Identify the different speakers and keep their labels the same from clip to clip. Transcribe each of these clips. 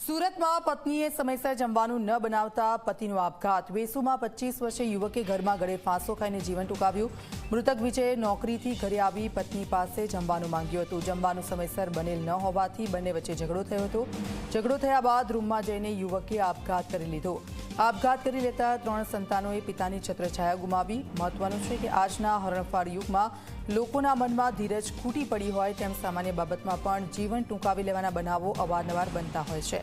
Speaker 1: સુરતમાં પત્નીએ સમયસર જમવાનું ન બનાવતા પતિનો આપઘાત. વેસુમાં પચીસ વર્ષે યુવકે ઘરમાં ગળે ફાંસો ખાઈને જીવન ટૂંકાવ્યું. મૃતક વિજયે નોકરીથી ઘરે આવી પત્ની પાસે જમવાનું માંગ્યું હતું. જમવાનું સમયસર બનેલ ન હોવાથી બંને વચ્ચે ઝઘડો થયો હતો. ઝઘડો થયા બાદ રૂમમાં જઈને યુવકે આપઘાત કરી લીધો. આપઘાત કરી લેતા ત્રણ સંતાનોએ પિતાની છત્રછાયા ગુમાવી. મહત્વનું છે કે આજના હરણફાળ યુગમાં લોકોના મનમાં ધીરજ ખૂટી પડી હોય તેમ સામાન્ય બાબતમાં પણ જીવન ટૂંકાવી લેવાના બનાવો અવારનવાર બનતા હોય છે.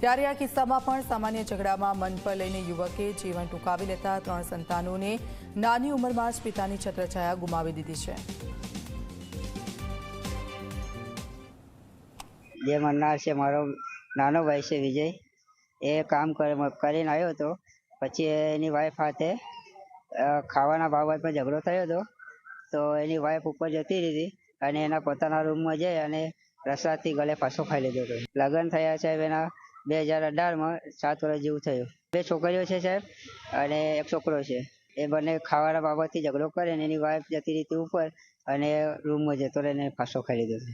Speaker 1: ત્યારે આ કિસ્સામાં પણ સામાન્ય ઝઘડામાં મન પર લઈને યુવકે જીવન ટૂંકાવી લેતા ત્રણ સંતાનોને નાની ઉંમરમાં જ પિતાની છત્રછાયા ગુમાવી દીધી છે.
Speaker 2: જે મરનાર છે, મારો નાનો ભાઈ છે વિજય. એ કામ કરીને આવ્યો હતો. પછી એની વાઈફ સાથે ખાવાના બાબતમાં ઝઘડો થયો હતો. તો એની વાઈફ ઉપર જતી રહી અને એના પોતાના રૂમમાં જઈ અને પ્રસાદથી ગળે ફાંસો ખાઈ લીધો હતો. લગ્ન થયા છે એના બે હજાર અઢારમાં સાત વર્ષ જેવું થયું. બે છોકરીઓ છે સાહેબ અને એક છોકરો છે. એ બંને ખાવાના બાબતથી ઝઘડો કરે ને એની વાઈફ જતી રહી ઉપર અને રૂમમાં જતો રહીને ફાંસો ખાઈ લીધો હતો.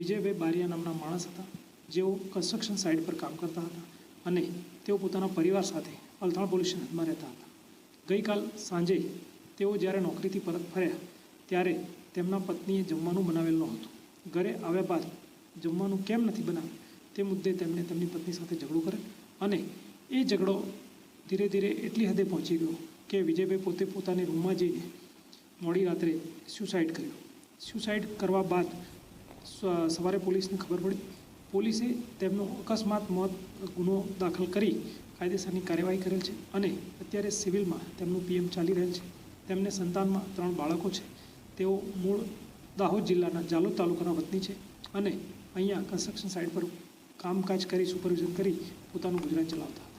Speaker 3: વિજયભાઈ બારિયા નામના માણસ હતા. જેઓ કન્સ્ટ્રક્શન સાઇટ પર કામ કરતા હતા અને તેઓ પોતાના પરિવાર સાથે અલથાણ પોલીસ સ્ટેશનમાં રહેતા હતા. ગઈકાલ સાંજે તેઓ જ્યારે નોકરીથી પરત ફર્યા, ત્યારે તેમના પત્નીએ જમવાનું બનાવેલ નહોતું. ઘરે આવ્યા બાદ જમવાનું કેમ નથી બનાવ્યું, તે મુદ્દે તેમણે તેમની પત્ની સાથે ઝઘડો કર્યો અને એ ઝઘડો ધીરે ધીરે એટલી હદે પહોંચી ગયો કે વિજયભાઈ પોતે પોતાની રૂમમાં જઈને મોડી રાત્રે સુસાઇડ કર્યો. સુસાઇડ કરવા બાદ સવારે પોલીસને ખબર પડી. પોલીસે તેમનો અકસ્માત મોત ગુનો દાખલ કરી કાયદેસરની કાર્યવાહી કરેલ છે અને અત્યારે સિવિલમાં તેમનું પીએમ ચાલી રહેલ છે. તેમને સંતાનમાં ત્રણ બાળકો છે. તેઓ મૂળ દાહોદ જિલ્લાના જાલોદ તાલુકાના વતની છે અને અહીંયા કન્સ્ટ્રક્શન સાઇટ પર કામકાજ કરી સુપરવિઝન કરી પોતાનું ગુજરાન ચલાવતા